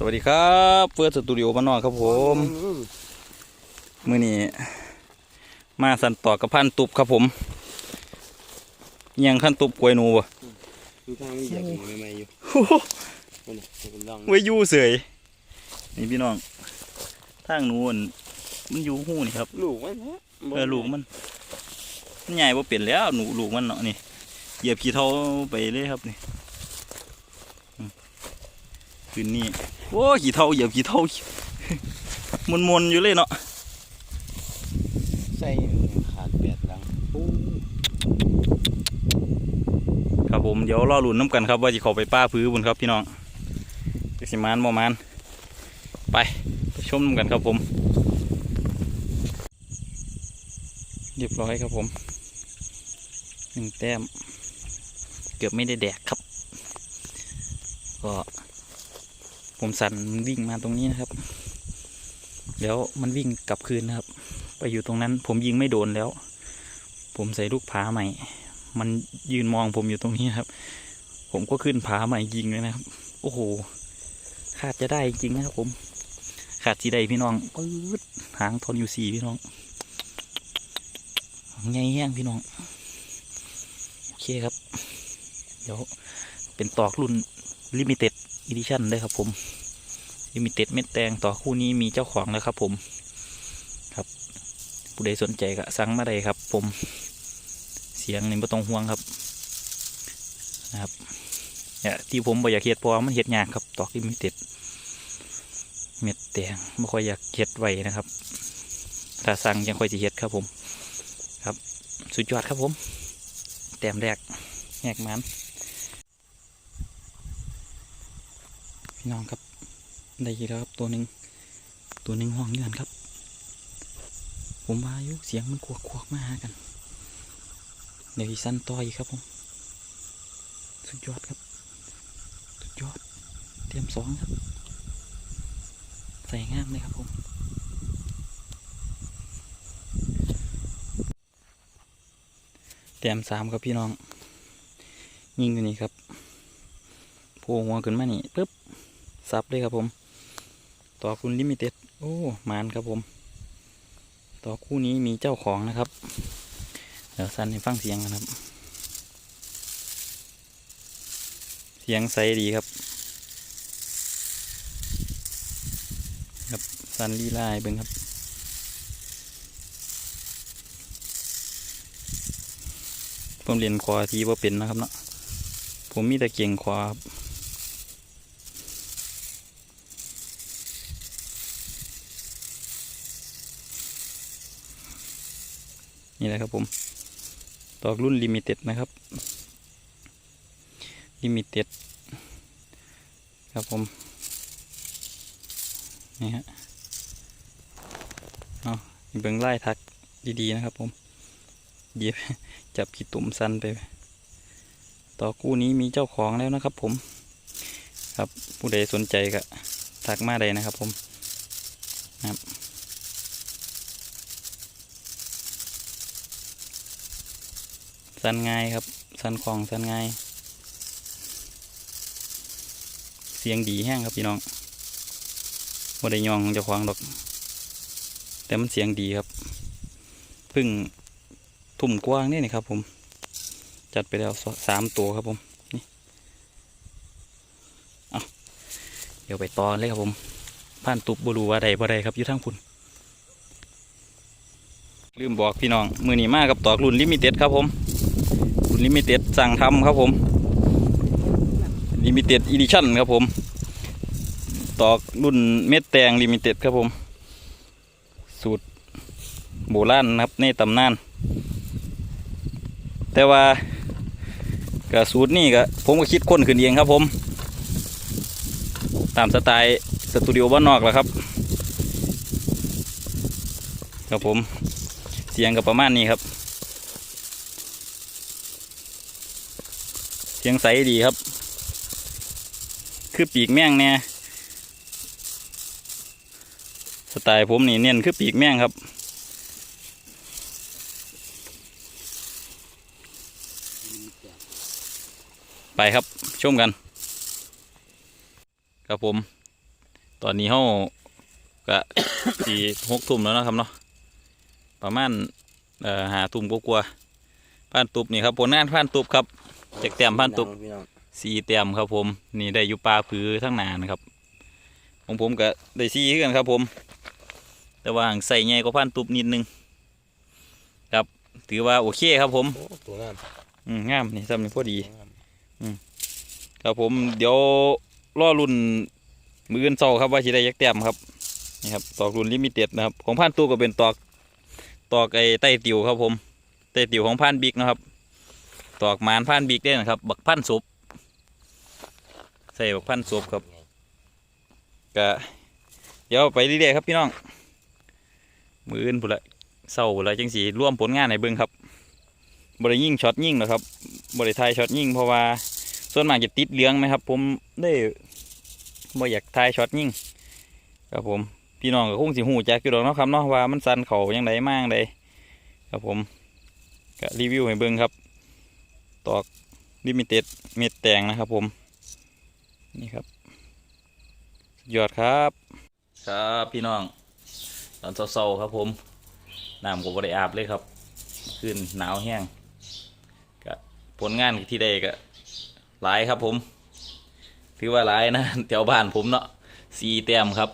สวัสดีครับเฟิร์สสตูดิโอบ้านนอกครับผมมือนี้มาสันต่อกับพันตุบครับผม ยังขั้นตุบกล้วยหนูบ่ดูทางนี้อยากกินใหม่ๆอยู่คนน่ะผมลองไว้อยู่เสยนี่พี่น้องทางนู้นมันอยู่หูนี่ครับ ลูกมันนะเออลูกมันมันใหญ่บ่เปลี่ยนแล้วหนูลูกมันเนาะนี่เหยียบขี้เท้าไปเลยครับนี่อืมคืนนี้ โอ้ขี้เท้าเหยียบขี้เท้ามนๆอยู่เลยเนาะใส่ขาดแปดหลังโอ้ครับผมเดี๋ยวรอลุ้นน้ำกันครับ ว่าจะเข้าไปป้าพื้นบุญครับพี่น้องจะสิมานบ่มานไปไปชมน้ำกันครับผม เรียบร้อยครับผมหนึ่งแต้ม เกือบไม่ได้แดกครับ ก็ ผมสั่นมันวิ่งมาตรงนี้นะครับ เดี๋ยวมันวิ่งกลับคืนนะครับ ไปอยู่ตรงนั้น ผมยิงไม่โดนแล้ว ผมใส่ลูกผาใหม่ มันยืนมองผมอยู่ตรงนี้ครับ ผมก็ขึ้นผาใหม่ยิงเลยนะครับ โอ้โหขาดจะได้จริงนะครับ ผมขาดสีใดพี่น้องปื๊ดหางทนอยู่สี่พี่น้องไงแห้งพี่น้องโอเคครับ เดี๋ยวเป็นตอกรุ่น ลิมิเต็ดอีดิชั่นได้ครับผมลิมิเต็ดเม็ดแตงต่อคู่นี้มีเจ้าของแล้วครับผมครับผู้ใดสนใจก็สั่งมาได้ครับ ผมเสียงนี่ไม่ต้องห่วงครับนะครับเนี่ยที่ผมบ่อยากเฮ็ดเพราะมันเฮ็ดยากครับตอกลิมิเต็ดเม็ดแตงไม่ค่อยอยากเฮ็ดไว้นะครับถ้าสั่งยังค่อยจะเฮ็ดครับผมครับ สุดยอดครับผม แต้มแรกแหกมัน พี่น้องครับ ได้ยีแล้วครับตัวหนึ่งตัวหนึ่งห้องเงื่อนครับ ผมว่าอยุเสียงมันควักควักๆมาหากัน เดี๋ยวอีสั้นต่ออีกครับผมสุดยอดครับสุดยอด เตรียมสองครับ ใส่งามเลยครับผมเตรียมสามครับพี่น้อง ยิงอยู่นี่ครับโผล่หัวขึ้นมานี่ปึ๊บ ซับเลยครับผม ต่อคุณลิมิเต็ดโอ้มานครับผม ต่อคู่นี้มีเจ้าของนะครับ เดี๋ยวสั้นให้ฟังเสียงกันครับ เสียงใสดีครับ ครับสั้นลีลายเบิ่งครับผมเรียนควาทีว่าเป็นนะครับเนาะผมมีแต่เก่งควาครับ นี่แหละครับผมตอกรุ่นลิมิเต็ดนะครับลิมิเต็ดครับผมนี่ฮะเอาเบิ่งไล่ทักดีๆนะครับผมเยีบจับขีดตุ่มสันไป ต่อกู้นี้มีเจ้าของแล้วนะครับผม ครับผู้ใดสนใจก็ทักมาได้นะครับผมนะครับ สันง่ายครับ สันคลองสันง่าย เสียงดีแห้งครับพี่น้องว่ได้ยองของเจ้างดอก แต่มันเสียงดีครับ พึ่งทุ่มกว้างนี่นี่ครับ ผม จัดไปแล้วสามตัวครับผม นี่เอาเดี๋ยวไปตอนเลยครับผมผ่านตุบบรูว่าใดบ่ใดครับยู่ทางคุณลืมบอกพี่น้อง มือหนีมากกับตอกรุ่นลิมิเต็ดครับผม ลิมิเต็ดสั่งทำครับผมลิมิเต็ดอีดิชั่นครับผมตอกรุ่นเม็ดแตงลิมิเต็ดครับผม สูตรโบราณนะครับในตำนาน แต่ว่ากับสูตรนี่ก็ผมก็คิดค้นขึ้นเองครับผม ตามสไตล์สตูดิโอบ้านนอกแหละครับ ครับผมเสียงกับประมาณนี้ครับ สียงใสดีครับ คือปีกแมงเนี่ยสไตล์ผมนี่เน้นคือปีกแมงครับ ไปครับชมกัน ครับผม ตอนนี้เฮาก็สี่หกทุ่มแล้วนะครับเนาะประมาณหาทุ่มกว่าๆผ่านตุบนี่ครับผลงานผ่านตุบครับ จากแต้มผ่านตุบพี่น้องสี่แต้มครับผม นี่ได้อยู่ปลาผือทั้งหนานะครับของผมก็ได้สี่คือกันครับผม แต่ว่าใส่ใหญ่ก็ผ่านตุบนิดนึงครับ ถือว่าโอเคครับผมโอ้ตัวงามอืมงามนี่ซ้ำนี่พอดีตัวงามครับผมเดี๋ยวรอรุ่นมืออื่นเศร้าครับว่าสิได้ยักแต้มครับนี่ครับตอกรุ่นลิมิเต็ดนะครับ ของพันตู้ก็เป็นตอกตอกไอ้ใต้ติวครับผมใต้ติวของพันบิ๊กนะครับ ตอกมานพันบิ๊กได้นะครับ บักพันศพใส่บักพันศพครับก็เดี๋ยวไปเรื่อยๆครับพี่น้อง มืออื่นพุ่นละเศร้าพุ่นละจังสีร่วมผลงานในเบิ้งครับบริยิ่งช็อตยิ่งหรอกครับบริไทยช็อตยิ่งเพราะว่าส่วนมากจะติดเหลืองไหมครับ ผมได้บ่อยากทายช็อตยิ่งครับผมพี่น้องก็คงสิหูแจักอยู่ดอกเนาะครับเนาะว่ามันสั่นเขายังไงมากเลยครับผมก็รีวิวให้เบิ่งครับ ตอกลิมิเต็ดเม็ดแตงนะครับผมนี่ครับยอดครับ ครับพี่น้อง ตอนเศร้าๆครับผมน้ำก็บ่ได้อาบเลยครับ ขึ้นหนาวแห้งก็ผลงานที่ได้ก็หลายครับผม ถือว่าหลายนะแถวบ้านผมเนาะสี่แต้มครับ